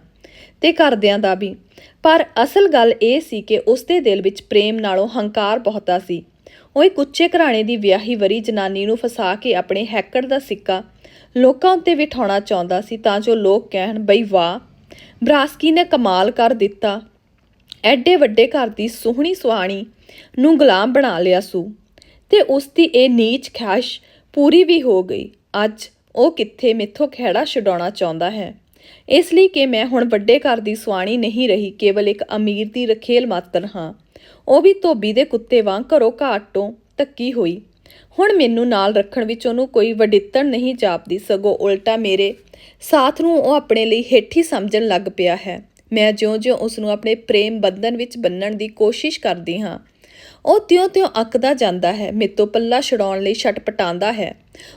ਤੇ ਕਰਦਿਆਂ ਦਾ ਵੀ। ਪਰ ਅਸਲ ਗੱਲ ਇਹ ਸੀ ਕਿ ਉਸ ਦੇ ਦਿਲ ਵਿੱਚ ਪ੍ਰੇਮ ਨਾਲੋਂ ਹੰਕਾਰ ਬਹੁਤਾ ਸੀ। ਉਹ ਇੱਕ ਉੱਚੇ ਘਰਾਣੇ ਦੀ ਵਿਆਹੀ ਵਰੀ ਜਨਾਨੀ ਨੂੰ ਫਸਾ ਕੇ ਆਪਣੇ ਹੈਕੜ ਦਾ ਸਿੱਕਾ ਲੋਕਾਂ ਉੱਤੇ ਵਿਠਾਉਣਾ ਚਾਹੁੰਦਾ ਸੀ ਤਾਂ ਜੋ ਲੋਕ ਕਹਿਣ, ਬਈ ਵਾਹ, ਬਰਾਸਕੀ ਨੇ ਕਮਾਲ ਕਰ ਦਿੱਤਾ। ਐਡੇ ਵੱਡੇ ਘਰ ਦੀ ਸੋਹਣੀ ਸੁਹਾਣੀ ਨੂੰ ਗੁਲਾਮ ਬਣਾ ਲਿਆ ਸੂ। ਤੇ ਉਸ ਦੀ ਇਹ ਨੀਚ ਖਾਸ਼ ਪੂਰੀ ਵੀ ਹੋ ਗਈ। ਅੱਜ ਉਹ ਕਿੱਥੇ ਮੈਥੋਂ ਖਹਿੜਾ ਛਡਾਉਣਾ ਚਾਹੁੰਦਾ ਹੈ? ਇਸ ਲਈ ਕਿ ਮੈਂ ਹੁਣ ਵੱਡੇ ਘਰ ਦੀ ਸੁਆਣੀ ਨਹੀਂ ਰਹੀ, ਕੇਵਲ ਇੱਕ ਅਮੀਰ ਦੀ ਰਖੇਲ ਮਾਤਰ ਹਾਂ। ਉਹ ਵੀ ਧੋਬੀ ਦੇ ਕੁੱਤੇ ਵਾਂਗ ਘਰੋਂ ਘਾਟ ਤੋਂ ਤੱਕੀ ਹੋਈ। ਹੁਣ ਮੈਨੂੰ ਨਾਲ ਰੱਖਣ ਵਿੱਚ ਉਹਨੂੰ ਕੋਈ ਵਡਿੱਤਣ ਨਹੀਂ ਜਾਪਦੀ, ਸਗੋਂ ਉਲਟਾ ਮੇਰੇ ਸਾਥ ਨੂੰ ਉਹ ਆਪਣੇ ਲਈ ਹੇਠੀ ਸਮਝਣ ਲੱਗ ਪਿਆ ਹੈ। ਮੈਂ ਜਿਉਂ-ਜਿਉਂ ਉਸ ਨੂੰ ਆਪਣੇ ਪ੍ਰੇਮ ਬੰਧਨ ਵਿੱਚ ਬੰਨਣ ਦੀ ਕੋਸ਼ਿਸ਼ ਕਰਦੀ ਹਾਂ। ਉਹ ਤਿਉਂ-ਤਿਉਂ ਅੱਕਦਾ ਜਾਂਦਾ ਹੈ, ਮੇਤੋਂ ਪੱਲਾ ਛਡਾਉਣ ਲਈ ਛਟਪਟਾਉਂਦਾ ਹੈ।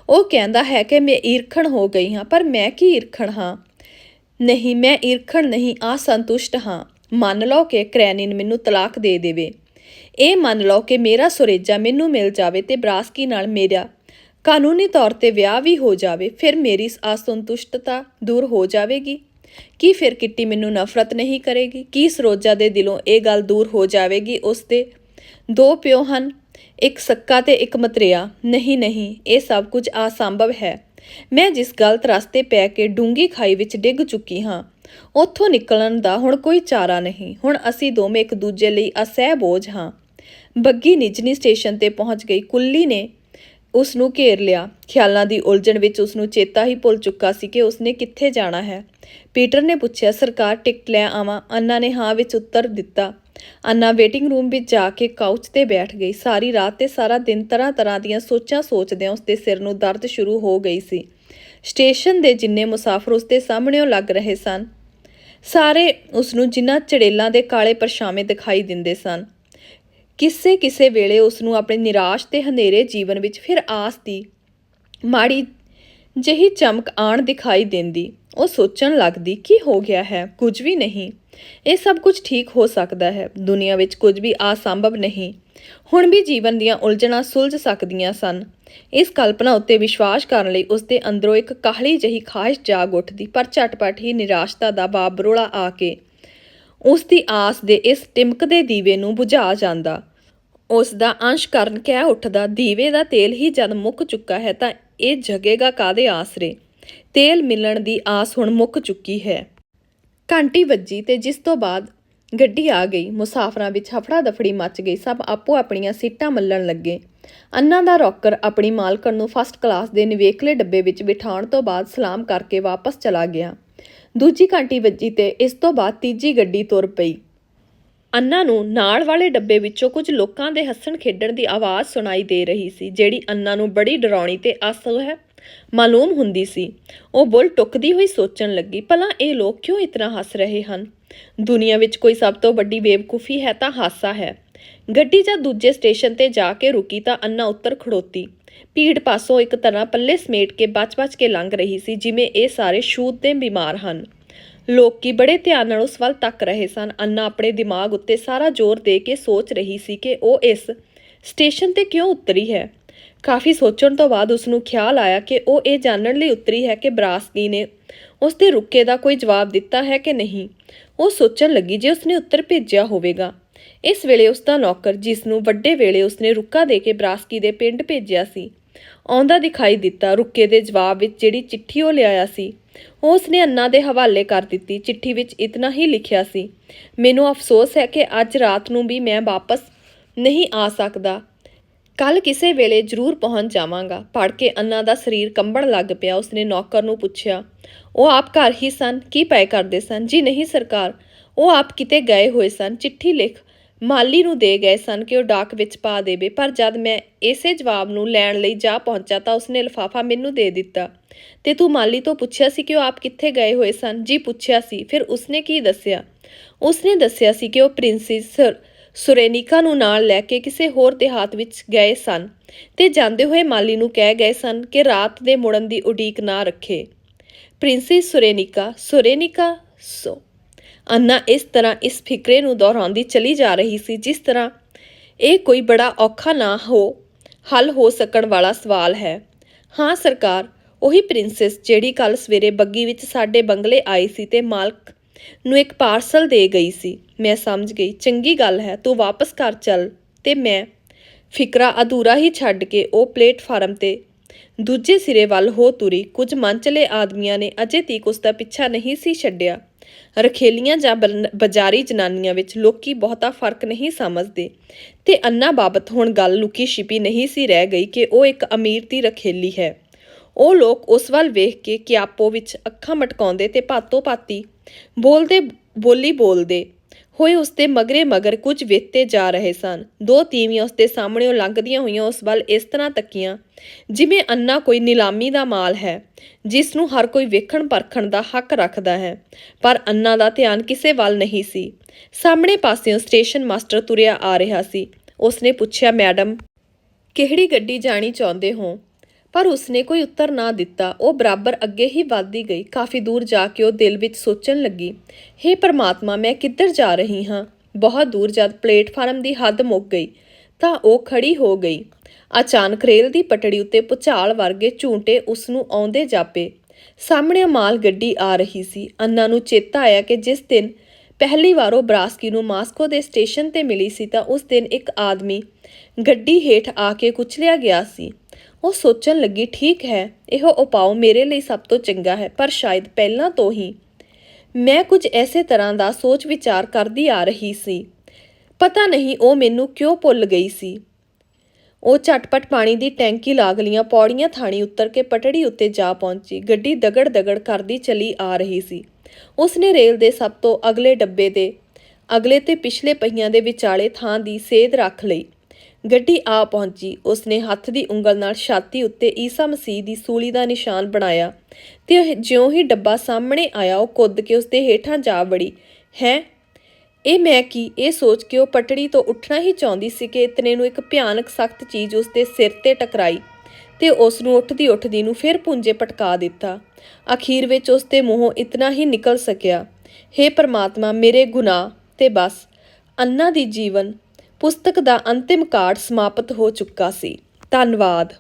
ਉਹ ਕਹਿੰਦਾ ਹੈ ਕਿ ਮੈਂ ਈਰਖਣ ਹੋ ਗਈ ਹਾਂ, ਪਰ ਮੈਂ ਕੀ ਈਰਖਣ ਹਾਂ? ਨਹੀਂ, ਮੈਂ ਈਰਖਣ ਨਹੀਂ ਅਸੰਤੁਸ਼ਟ ਹਾਂ। ਮੰਨ ਲਓ ਕਿ ਕ੍ਰੈਨਿਨ ਮੈਨੂੰ ਤਲਾਕ ਦੇ ਦੇਵੇ। ਇਹ ਮੰਨ ਲਓ ਕਿ ਮੇਰਾ ਸੁਰੇਜਾ ਮੈਨੂੰ ਮਿਲ ਜਾਵੇ ਤੇ ਬਰਾਸਕੀ ਨਾਲ ਮੇਰਾ ਕਾਨੂੰਨੀ ਤੌਰ ਤੇ ਵਿਆਹ ਵੀ ਹੋ ਜਾਵੇ, ਫਿਰ ਮੇਰੀ ਅਸੰਤੁਸ਼ਟਤਾ ਦੂਰ ਹੋ ਜਾਵੇਗੀ। ਕੀ ਫਿਰ ਕਿੱਟੀ ਮੈਨੂੰ ਨਫ਼ਰਤ ਨਹੀਂ ਕਰੇਗੀ? ਕੀ ਸਰੋਜਾ ਦੇ ਦਿਲੋਂ ਇਹ ਗੱਲ ਦੂਰ ਹੋ ਜਾਵੇਗੀ? ਉਸ ਦੇ ਦੋ ਪਿਓ ਹਨ, ਇੱਕ ਸੱਕਾ ਤੇ ਇੱਕ ਮਤਰਿਆ। ਨਹੀਂ ਨਹੀਂ, ਇਹ ਸਭ ਕੁਝ ਅਸੰਭਵ ਹੈ। ਮੈਂ ਜਿਸ ਗਲਤ ਰਸਤੇ ਪੈ ਕੇ ਡੂੰਗੀ ਖਾਈ ਵਿੱਚ ਡਿੱਗ ਚੁੱਕੀ ਹਾਂ ਉੱਥੋਂ ਨਿਕਲਣ ਦਾ ਹੁਣ ਕੋਈ ਚਾਰਾ ਨਹੀਂ। ਹੁਣ ਅਸੀਂ ਦੋਵੇਂ ਇੱਕ ਦੂਜੇ ਲਈ ਅਸਹਿ ਬੋਝ ਹਾਂ। ਬੱਗੀ ਨਿਜਨੀ ਸਟੇਸ਼ਨ ਤੇ ਪਹੁੰਚ ਗਈ। ਕੁੱਲੀ ਨੇ ਉਸ ਨੂੰ ਘੇਰ ਲਿਆ। ਖਿਆਲਾਂ ਦੀ ਉਲਝਣ ਵਿੱਚ ਉਸ ਨੂੰ ਚੇਤਾ ਹੀ ਭੁੱਲ ਚੁੱਕਾ ਸੀ ਕਿ ਉਸਨੇ ਕਿੱਥੇ ਜਾਣਾ ਹੈ। ਪੀਟਰ ਨੇ ਪੁੱਛਿਆ, ਸਰਕਾਰ, ਟਿਕਟ ਲੈ ਆਵਾਂ? ਅੰਨਾ ਨੇ ਹਾਂ ਵਿੱਚ ਉੱਤਰ ਦਿੱਤਾ। ਅੰਨਾ ਵੇਟਿੰਗ ਰੂਮ ਵਿੱਚ ਜਾ ਕੇ ਕਾਊਚ ਤੇ ਬੈਠ ਗਈ। ਸਾਰੀ ਰਾਤ ਤੇ ਸਾਰਾ ਦਿਨ ਤਰ੍ਹਾਂ ਤਰ੍ਹਾਂ ਦੀਆਂ ਸੋਚਾਂ ਸੋਚਦਿਆਂ ਉਸਦੇ ਸਿਰ ਨੂੰ ਦਰਦ ਸ਼ੁਰੂ ਹੋ ਗਈ ਸੀ। ਸਟੇਸ਼ਨ ਦੇ ਜਿੰਨੇ ਮੁਸਾਫਰ ਉਸਦੇ ਸਾਹਮਣੇੋਂ ਲੱਗ ਰਹੇ ਸਨ। ਸਾਰੇ ਉਸ ਨੂੰ ਜਿਨ੍ਹਾਂ ਚੜੇਲਾਂ ਦੇ ਕਾਲੇ ਪਰਛਾਵੇਂ ਦਿਖਾਈ ਦਿੰਦੇ ਸਨ। ਕਿਸੇ ਕਿਸੇ ਵੇਲੇ ਉਸ ਨੂੰ ਆਪਣੇ ਨਿਰਾਸ਼ ਤੇ ਹਨੇਰੇ ਜੀਵਨ ਵਿੱਚ ਫਿਰ ਆਸ ਦੀ ਮਾੜੀ ਜਿਹੀ ਚਮਕ ਆਣ ਦਿਖਾਈ ਦਿੰਦੀ। ਉਹ ਸੋਚਣ ਲੱਗਦੀ, ਕੀ ਹੋ ਗਿਆ ਹੈ? ਕੁਝ ਵੀ ਨਹੀਂ। ਇਹ ਸਭ ਕੁਝ ਠੀਕ ਹੋ ਸਕਦਾ ਹੈ। ਦੁਨੀਆ ਵਿੱਚ ਕੁਝ ਵੀ ਅਸੰਭਵ ਨਹੀਂ। ਹੁਣ ਵੀ ਜੀਵਨ ਦੀਆਂ ਉਲਝਣਾਂ ਸੁਲਝ ਸਕਦੀਆਂ ਸਨ। ਇਸ ਕਲਪਨਾ ਉੱਤੇ ਵਿਸ਼ਵਾਸ ਕਰਨ ਲਈ ਉਸ ਦੇ ਅੰਦਰੋਂ ਇੱਕ ਕਾਹਲੀ ਜਿਹੀ ਖਾਹਿਸ਼ ਜਾਗ ਉੱਠਦੀ, ਪਰ ਝਟਪਟ ਹੀ ਨਿਰਾਸ਼ਤਾ ਦਾ ਬਾਬਰੋਲਾ ਆ ਕੇ ਉਸ ਦੀ ਆਸ ਦੇ ਇਸ ਟਿਮਕਦੇ ਦੀਵੇ ਨੂੰ ਬੁਝਾ ਜਾਂਦਾ। ਉਸ ਦਾ ਅੰਸ਼ ਕਰਨ ਕਹਿ ਉੱਠਦਾ, ਦੀਵੇ ਦਾ ਤੇਲ ਹੀ ਜਦ ਮੁੱਕ ਚੁੱਕਾ ਹੈ ਤਾਂ ਇਹ ਜਗੇਗਾ ਕਾਦੇ ਆਸਰੇ? ਤੇਲ ਮਿਲਣ ਦੀ ਆਸ ਹੁਣ ਮੁੱਕ ਚੁੱਕੀ ਹੈ। ਘੰਟੀ ਵੱਜੀ ਤੇ ਜਿਸ ਤੋਂ ਬਾਅਦ ਗੱਡੀ ਆ ਗਈ। ਮੁਸਾਫਰਾਂ ਵਿੱਚ ਹਫੜਾ ਦਫੜੀ ਮਚ ਗਈ। ਸਭ ਆਪੋ ਆਪਣੀਆਂ ਸੀਟਾਂ ਮੱਲਣ ਲੱਗੇ। ਅੰਨਾ ਦਾ ਰੌਕਰ ਆਪਣੀ ਮਾਲਕਣ ਨੂੰ ਫਸਟ ਕਲਾਸ ਦੇ ਨਿਵੇਕਲੇ ਡੱਬੇ ਵਿੱਚ ਬਿਠਾਉਣ ਤੋਂ ਬਾਅਦ ਸਲਾਮ ਕਰਕੇ ਵਾਪਸ ਚਲਾ ਗਿਆ। ਦੂਜੀ ਘੰਟੀ ਵੱਜੀ ਤੇ ਇਸ ਤੋਂ ਬਾਅਦ ਤੀਜੀ ਗੱਡੀ ਤੁਰ ਪਈ। ਅੰਨਾ ਨੂੰ ਨਾਲ ਵਾਲੇ ਡੱਬੇ ਵਿੱਚੋਂ ਕੁਝ ਲੋਕਾਂ ਦੇ ਹੱਸਣ ਖੇਡਣ ਦੀ ਆਵਾਜ਼ ਸੁਣਾਈ ਦੇ ਰਹੀ ਸੀ, ਜਿਹੜੀ ਅੰਨਾ ਨੂੰ ਬੜੀ ਡਰਾਉਣੀ ਤੇ ਅਸਹਿ ਮਾਲੂਮ ਹੁੰਦੀ ਸੀ। ਉਹ ਬੁੱਲ ਟੁੱਕਦੀ ਹੋਈ ਸੋਚਣ ਲੱਗੀ, ਭਲਾ ਇਹ ਲੋਕ ਕਿਉਂ ਇਤਨਾ ਹੱਸ ਰਹੇ ਹਨ? ਦੁਨੀਆ ਵਿੱਚ ਕੋਈ ਸਭ ਤੋਂ ਵੱਡੀ ਬੇਵਕੂਫੀ ਹੈ ਤਾਂ ਹਾਸਾ ਹੈ। ਗੱਡੀ ਜਾਂ ਦੂਜੇ ਸਟੇਸ਼ਨ ਤੇ ਜਾ ਕੇ ਰੁਕੀ ਤਾਂ ਅੰਨਾ ਉੱਤਰ ਖੜੋਤੀ। ਭੀੜ ਪਾਸੋਂ ਇੱਕ ਤਰ੍ਹਾਂ ਪੱਲੇ ਸਮੇਟ ਕੇ ਬਚ-ਬਚ ਕੇ ਲੰਘ ਰਹੀ ਸੀ, ਜਿਵੇਂ ਇਹ ਸਾਰੇ ਛੂਤ ਦੇ ਬਿਮਾਰ ਹਨ। ਲੋਕੀ ਬੜੇ ਧਿਆਨ ਨਾਲ ਉਸ ਵੱਲ ਤੱਕ ਰਹੇ ਸਨ। ਅੰਨਾ ਆਪਣੇ ਦਿਮਾਗ ਉੱਤੇ ਸਾਰਾ ਜ਼ੋਰ ਦੇ ਕੇ ਸੋਚ ਰਹੀ ਸੀ ਕਿ ਉਹ ਇਸ ਸਟੇਸ਼ਨ ਤੇ ਕਿਉਂ ਉਤਰੀ ਹੈ? ਕਾਫੀ ਸੋਚਣ ਤੋਂ ਬਾਅਦ ਉਸ ਨੂੰ ਖਿਆਲ ਆਇਆ ਕਿ ਉਹ ਇਹ ਜਾਣਨ ਲਈ ਉਤਰੀ ਹੈ ਕਿ ਬਰਾਸਕੀ ਨੇ ਉਸ ਦੇ ਰੁੱਕੇ ਦਾ ਕੋਈ ਜਵਾਬ ਦਿੱਤਾ ਹੈ ਕਿ ਨਹੀਂ। ਉਹ ਸੋਚਣ ਲੱਗੀ ਜੇ ਉਸਨੇ ਉੱਤਰ ਭੇਜਿਆ ਹੋਵੇਗਾ। ਇਸ ਵੇਲੇ ਉਸ ਦਾ ਨੌਕਰ, ਜਿਸ ਨੂੰ ਵੱਡੇ ਵੇਲੇ ਉਸਨੇ ਰੁੱਕਾ ਦੇ ਕੇ ਬਰਾਸਕੀ ਦੇ ਪਿੰਡ ਭੇਜਿਆ ਸੀ, ਆਉਂਦਾ ਦਿਖਾਈ ਦਿੱਤਾ ਰੁੱਕੇ ਦੇ ਜਵਾਬ ਵਿੱਚ ਜਿਹੜੀ ਚਿੱਠੀ ਉਹ ਲਿਆਇਆ ਸੀ। ਉਹ ਉਸਨੇ ਅੰਨਾ ਦੇ ਹਵਾਲੇ ਕਰ ਦਿੱਤੀ, ਚਿੱਠੀ ਵਿੱਚ ਇਤਨਾ ਹੀ ਲਿਖਿਆ ਸੀ, ਮੈਨੂੰ ਅਫਸੋਸ ਹੈ ਕਿ ਅੱਜ ਰਾਤ ਨੂੰ ਵੀ ਮੈਂ ਵਾਪਸ ਨਹੀਂ ਆ ਸਕਦਾ। ਕੱਲ ਕਿਸੇ ਵੇਲੇ ਜ਼ਰੂਰ ਪਹੁੰਚ ਜਾਵਾਂਗਾ। ਪੜ ਕੇ ਅੰਨਾ ਦਾ ਸਰੀਰ ਕੰਬਣ ਲੱਗ ਪਿਆ, ਉਸਨੇ ਨੌਕਰ ਨੂੰ ਪੁੱਛਿਆ, ਉਹ ਆਪ ਘਰ ਹੀ ਸਨ? ਕੀ ਪਏ ਕਰਦੇ ਸਨ? ਜੀ ਨਹੀਂ, ਸਰਕਾਰ। ਉਹ ਆਪ ਕਿਤੇ ਗਏ ਹੋਏ ਸਨ। ਚਿੱਠੀ ਲਿਖ ਮਾਲੀ ਨੂੰ ਦੇ ਗਏ ਸਨ ਕਿ ਉਹ ਡਾਕ ਵਿੱਚ ਪਾ ਦੇਵੇ, ਪਰ ਜਦ ਮੈਂ ਇਸੇ ਜਵਾਬ ਨੂੰ ਲੈਣ ਲਈ ਜਾ ਪਹੁੰਚਾ ਤਾਂ ਉਸਨੇ ਲਿਫਾਫਾ ਮੈਨੂੰ ਦੇ ਦਿੱਤਾ ਤੇ ਤੂੰ ਮਾਲੀ ਤੋਂ ਪੁੱਛਿਆ ਸੀ ਕਿ ਉਹ ਆਪ ਕਿੱਥੇ ਗਏ ਹੋਏ ਸਨ? ਜੀ, ਪੁੱਛਿਆ ਸੀ। ਫਿਰ ਉਸਨੇ ਕੀ ਦੱਸਿਆ? ਉਸਨੇ ਦੱਸਿਆ ਸੀ ਕਿ ਉਹ ਪ੍ਰਿੰਸੈਸ ਸੁਰੇਨਿਕਾ ਨੂੰ ਨਾਲ ਲੈ ਕੇ ਕਿਸੇ ਹੋਰ ਦੇਹਾਤ ਵਿੱਚ ਗਏ ਸਨ ਤੇ ਜਾਂਦੇ ਹੋਏ ਮਾਲੀ ਨੂੰ ਕਹਿ ਗਏ ਸਨ ਕਿ ਰਾਤ ਦੇ ਮੁੜਨ ਦੀ ਉਡੀਕ ਨਾ ਰੱਖੇ। ਪ੍ਰਿੰਸੈਸ ਸੁਰੇਨਿਕਾ ਸੁਰੇਨਿਕਾ, ਸੋ। ਅੰਨਾ ਇਸ ਤਰ੍ਹਾਂ ਇਸ ਫਿਕਰੇ ਨੂੰ ਦੁਹਰਾਉਂਦੀ ਚਲੀ ਜਾ ਰਹੀ ਸੀ ਜਿਸ ਤਰ੍ਹਾਂ ਇਹ ਕੋਈ ਬੜਾ ਔਖਾ ਨਾ ਹੋ, ਹੱਲ ਹੋ ਸਕਣ ਵਾਲਾ ਸਵਾਲ ਹੈ। ਹਾਂ, ਸਰਕਾਰ, ਉਹੀ ਪ੍ਰਿੰਸੈਸ ਜਿਹੜੀ ਕੱਲ ਸਵੇਰੇ ਬੱਗੀ ਵਿੱਚ ਸਾਡੇ ਬੰਗਲੇ ਆਈ ਸੀ ਤੇ ਮਾਲਕ ਨੂੰ ਇੱਕ ਪਾਰਸਲ ਦੇ ਗਈ ਸੀ। ਮੈਂ ਸਮਝ ਗਈ, ਚੰਗੀ ਗੱਲ ਹੈ, ਤੂੰ ਵਾਪਸ ਘਰ ਚੱਲ। ਤੇ ਮੈਂ ਫਿਕਰਾ ਅਧੂਰਾ ਹੀ ਛੱਡ ਕੇ ਉਹ ਪਲੇਟਫਾਰਮ ਤੇ ਦੂਜੇ ਸਿਰੇ ਵੱਲ ਹੋ ਤੁਰੀ। ਕੁਝ ਮੰਚਲੇ ਆਦਮੀਆਂ ਨੇ ਅਜੇ ਤੀਕ ਉਸ ਦਾ ਪਿੱਛਾ ਨਹੀਂ ਸੀ ਛੱਡਿਆ। ਰਖੇਲੀਆਂ ਜਾਂ ਬਨ- ਬਾਜ਼ਾਰੀ ਜਨਾਨੀਆਂ ਵਿੱਚ ਲੋਕੀ ਬਹੁਤਾ ਫ਼ਰਕ ਨਹੀਂ ਸਮਝਦੇ। ਤੇ ਅੰਨਾ ਬਾਬਤ ਹੁਣ ਗੱਲ ਲੁਕੀ ਛਿਪੀ ਨਹੀਂ ਸੀ ਰਹਿ ਗਈ ਕਿ ਉਹ ਇੱਕ ਅਮੀਰ ਦੀ ਰਖੇਲੀ ਹੈ। ਉਹ ਲੋਕ ਉਸ ਵੱਲ ਵੇਖ ਕੇ ਕਿਆਪੋ ਵਿੱਚ ਅੱਖਾਂ ਮਟਕਾਉਂਦੇ ਤੇ ਪਾਤੋ ਪਾਤੀ ਬੋਲਦੇ, ਬੋਲੀ ਬੋਲਦੇ। ਹੋਏ ਉਸਦੇ ਮਗਰੇ ਮਗਰ ਕੁਝ ਵੇਤੇ ਜਾ ਰਹੇ ਸਨ। ਦੋ ਤੀਵੀਆਂ ਉਸਦੇ ਸਾਹਮਣੇੋਂ ਲੰਘਦੀਆਂ ਹੋਈਆਂ ਉਸ ਵੱਲ ਇਸ ਤਰ੍ਹਾਂ ਤੱਕੀਆਂ, ਜਿਵੇਂ ਅੰਨਾ ਕੋਈ ਨਿਲਾਮੀ ਦਾ ਮਾਲ ਹੈ, ਜਿਸ ਨੂੰ ਹਰ ਕੋਈ ਵੇਖਣ ਪਰਖਣ ਦਾ ਹੱਕ ਰੱਖਦਾ ਹੈ। ਪਰ ਅੰਨਾ ਦਾ ਧਿਆਨ ਕਿਸੇ ਵੱਲ ਨਹੀਂ ਸੀ। ਸਾਹਮਣੇ ਪਾਸਿਓਂ ਸਟੇਸ਼ਨ ਮਾਸਟਰ ਤੁਰਿਆ ਆ ਰਿਹਾ ਸੀ। ਉਸਨੇ ਪੁੱਛਿਆ, ਮੈਡਮ, ਕਿਹੜੀ ਗੱਡੀ ਜਾਣੀ ਚਾਹੁੰਦੇ ਹੋ? ਪਰ ਉਸਨੇ ਕੋਈ ਉੱਤਰ ਨਾ ਦਿੱਤਾ। ਉਹ ਬਰਾਬਰ ਅੱਗੇ ਹੀ ਵੱਧਦੀ ਗਈ। ਕਾਫੀ ਦੂਰ ਜਾ ਕੇ ਉਹ ਦਿਲ ਵਿੱਚ ਸੋਚਣ ਲੱਗੀ, ਹੇ ਪਰਮਾਤਮਾ, ਮੈਂ ਕਿੱਧਰ ਜਾ ਰਹੀ ਹਾਂ? ਬਹੁਤ ਦੂਰ ਜਦ ਪਲੇਟਫਾਰਮ ਦੀ ਹੱਦ ਮੁੱਕ ਗਈ, ਤਾਂ ਉਹ ਖੜੀ ਹੋ ਗਈ। ਅਚਾਨਕ ਰੇਲ ਦੀ ਪਟੜੀ ਉੱਤੇ ਭੁਚਾਲ ਵਰਗੇ ਝੂੰਟੇ ਉਸ ਨੂੰ ਆਉਂਦੇ ਜਾਪੇ। ਸਾਹਮਣੇ ਮਾਲ ਗੱਡੀ ਆ ਰਹੀ ਸੀ। ਅੰਨਾ ਨੂੰ ਚੇਤਾ ਆਇਆ ਕਿ ਜਿਸ ਦਿਨ ਪਹਿਲੀ ਵਾਰ ਉਹ ਬਰਾਸਕੀ ਨੂੰ ਮਾਸਕੋ ਦੇ ਸਟੇਸ਼ਨ ਤੇ ਮਿਲੀ ਸੀ, ਤਾਂ ਉਸ ਦਿਨ ਇੱਕ ਆਦਮੀ ਗੱਡੀ ਹੇਠ ਆ ਕੇ ਕੁਚਲਿਆ ਗਿਆ ਸੀ। ਉਹ ਸੋਚਣ ਲੱਗੀ, ਠੀਕ ਹੈ, ਇਹੋ ਉਪਾਅ ਮੇਰੇ ਲਈ ਸਭ ਤੋਂ ਚੰਗਾ ਹੈ, ਪਰ ਸ਼ਾਇਦ ਪਹਿਲਾਂ ਤੋਂ ਹੀ। ਮੈਂ ਕੁਝ ਐਸੇ ਤਰ੍ਹਾਂ ਦਾ ਸੋਚ ਵਿਚਾਰ ਕਰਦੀ ਆ ਰਹੀ ਸੀ। ਪਤਾ ਨਹੀਂ ਉਹ ਮੈਨੂੰ ਕਿਉਂ ਭੁੱਲ ਗਈ ਸੀ। ਉਹ ਝਟਪਟ ਪਾਣੀ ਦੀ ਟੈਂਕੀ ਲਾਗਲੀਆਂ ਪੌੜੀਆਂ ਥਾਣੀ ਉੱਤਰ ਕੇ ਪਟੜੀ ਉੱਤੇ ਜਾ ਪਹੁੰਚੀ। ਗੱਡੀ ਦਗੜ ਦਗੜ ਕਰਦੀ ਚਲੀ ਆ ਰਹੀ ਸੀ। ਉਸਨੇ ਰੇਲ ਦੇ ਸਭ ਤੋਂ ਅਗਲੇ ਡੱਬੇ ਦੇ, ਅਗਲੇ ਤੇ ਪਿਛਲੇ ਪਹੀਆਂ ਦੇ ਵਿਚਾਲੇ ਥਾਂ ਦੀ ਸੇਧ ਰੱਖ ਲਈ। ਗੱਡੀ ਆ ਪਹੁੰਚੀ। ਉਸਨੇ ਹੱਥ ਦੀ ਉਂਗਲ ਨਾਲ ਛਾਤੀ ਉੱਤੇ ਈਸਾ ਮਸੀਹ ਦੀ ਸੂਲੀ ਦਾ ਨਿਸ਼ਾਨ ਬਣਾਇਆ ਤੇ ਜਿਉਂ ਹੀ ਡੱਬਾ ਸਾਹਮਣੇ ਆਇਆ, ਉਹ ਕੁੱਦ ਕੇ ਉਸਦੇ ਹੇਠਾਂ ਜਾ ਵੜੀ। ਹੈ? ਇਹ ਮੈਂ ਕੀ? ਇਹ ਸੋਚ ਕੇ ਉਹ ਪਟੜੀ ਤੋਂ ਉੱਠਣਾ ਹੀ ਚਾਹੁੰਦੀ ਸੀ ਕਿ ਇਤਨੇ ਨੂੰ ਇੱਕ ਭਿਆਨਕ ਸਖਤ ਚੀਜ਼ ਉਸਦੇ ਸਿਰ ਤੇ ਟਕਰਾਈ ਤੇ ਉਸ ਨੂੰ ਉੱਠਦੀ ਉੱਠਦੀ ਨੂੰ ਫਿਰ ਪੁੰਜੇ ਪਟਕਾ ਦਿੱਤਾ। ਅਖੀਰ ਵਿੱਚ ਉਸ ਦੇ ਮੂੰਹੋਂ ਇਤਨਾ ਹੀ ਨਿਕਲ ਸਕਿਆ हे ਪ੍ਰਮਾਤਮਾ, ਮੇਰੇ ਗੁਨਾਹ ਤੇ ਬਸ ਅੰਨਾ ਦੀ ਜੀਵਨ ਪੁਸਤਕ ਦਾ ਅੰਤਿਮ ਕਾਰਡ ਸਮਾਪਤ ਹੋ ਚੁੱਕਾ ਸੀ। ਧੰਨਵਾਦ।